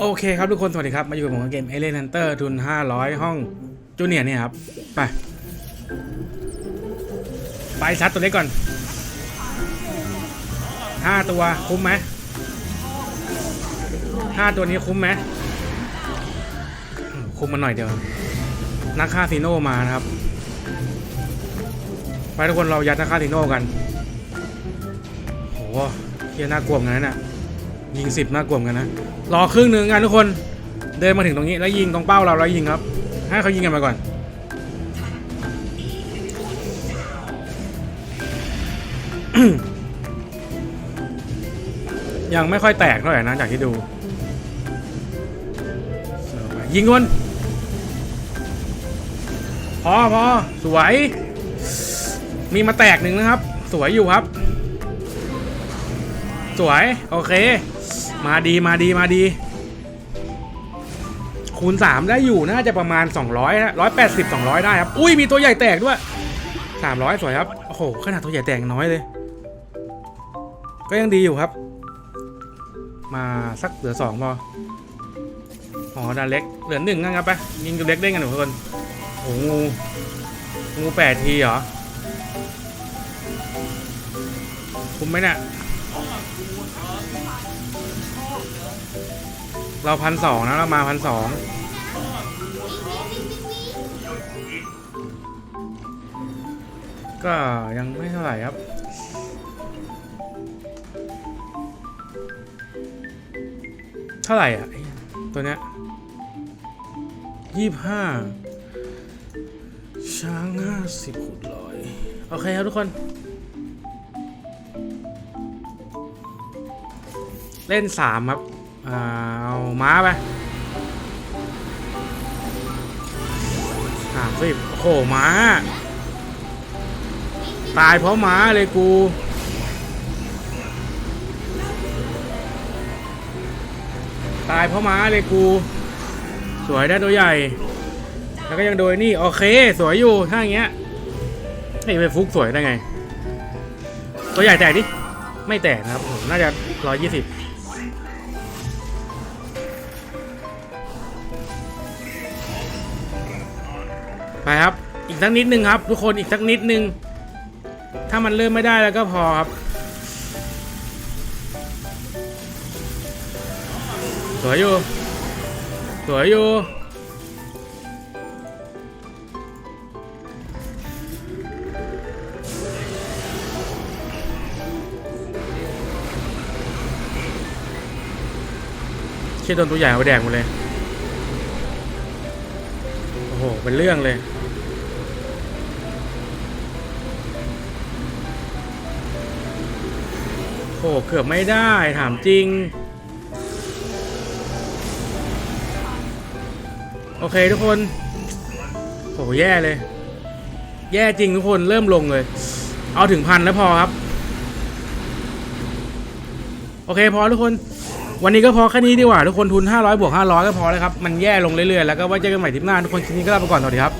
โอเคครับทุกคน สวัสดีครับ มาอยู่กับผมกับเกม a l i e n Hunter ทุน 500 ห้องจูเนียร์เนี่ยครับ ไป ไปซัดตัวเล็กก่อน 5 ตัวคุ้มไหม5ตัวนี้คุ้มไหมคุ้มมาหน่อยเดียว นักฆ่าซีโน่มานะครับ ไปทุกคนเรายัดนักฆ่าซีโน่กันโหเฮียน่ากลัวเหมือนนะ ยิงสิบน่ากลัวเหมือนกันนะ รอครึ่งหนึ่งกันทุกคน เดินมาถึงตรงนี้แล้วยิงตรงเป้าเราแล้วยิงครับ ให้เขายิงกันมาก่อน ยังไม่ค่อยแตกเท่าไหร่นะจากที่ดู ยิงคนพอพอสวย มีมาแตกหนึ่งนะครับ สวยอยู่ครับ สวย โอเค มาดีมาดีมาดี คูณ 3 ได้อยู่น่าจะประมาณ 200นะ180 200 ได้ครับ อุ้ยมีตัวใหญ่แตกด้วย 300 สวยครับ โอ้โห ขนาดตัวใหญ่แตกน้อยเลย ก็ยังดีอยู่ครับ มาสักเหลือ 2 พอ อ๋อดาเล็ก เหลือหนึ่งนะครับไปยิงตัวเล็กได้กันหนูทุกคนโอ้โหงูงูแปดทีเหรอ คุ้มไหมเนี่ย เราพันสองนะเรามาพันสองก็ยังไม่เท่าไหร่ครับเท่าไหร่อะ ตัวเนี้ยยี่ห้าช้างห้าสิบขุดร้อยโอเคครับทุกคน เล่นสามครับ เอาม้าไปสามสิบโอ้โหม้า ตายเพราะม้าเลยกูตายเพราะม้าเลยกู สวยได้ตัวใหญ่ แล้วก็ยังโดยนี่ โอเค สวยอยู่ถ้าอย่างเงี้ยนี่ไปฟุกสวยได้ไง ตัวใหญ่แตกดิ ไม่แตกนะครับน่าจะร้อยยี่สิบ ไปครับ อีกสักนิดนึงครับ ทุกคนอีกสักนิดนึง ถ้ามันเริ่มไม่ได้แล้วก็พอครับ สวยอยู่ สวยอยู่เชี่ยโดนตัวใหญ่เอาไปแดกหมดเลย โอ้โห เป็นเรื่องเลย อ้เกือบไม่ได้ถามจริง โอเคทุกคนโหแย่เลย แย่จริงทุกคนเริ่มลงเลย เอาถึงพันแล้วพอครับ โอเคพอทุกคน วันนี้ก็พอแค่นี้ดีกว่าทุกคนทุน 500บวก500 ก็พอแล้วครับ มันแย่ลงเรื่อยๆ แล้วก็ไว้เจอกันใหม่ทริปหน้าทุกคนคลิปนี้ก็ลาไปก่อนสวัสดีครับ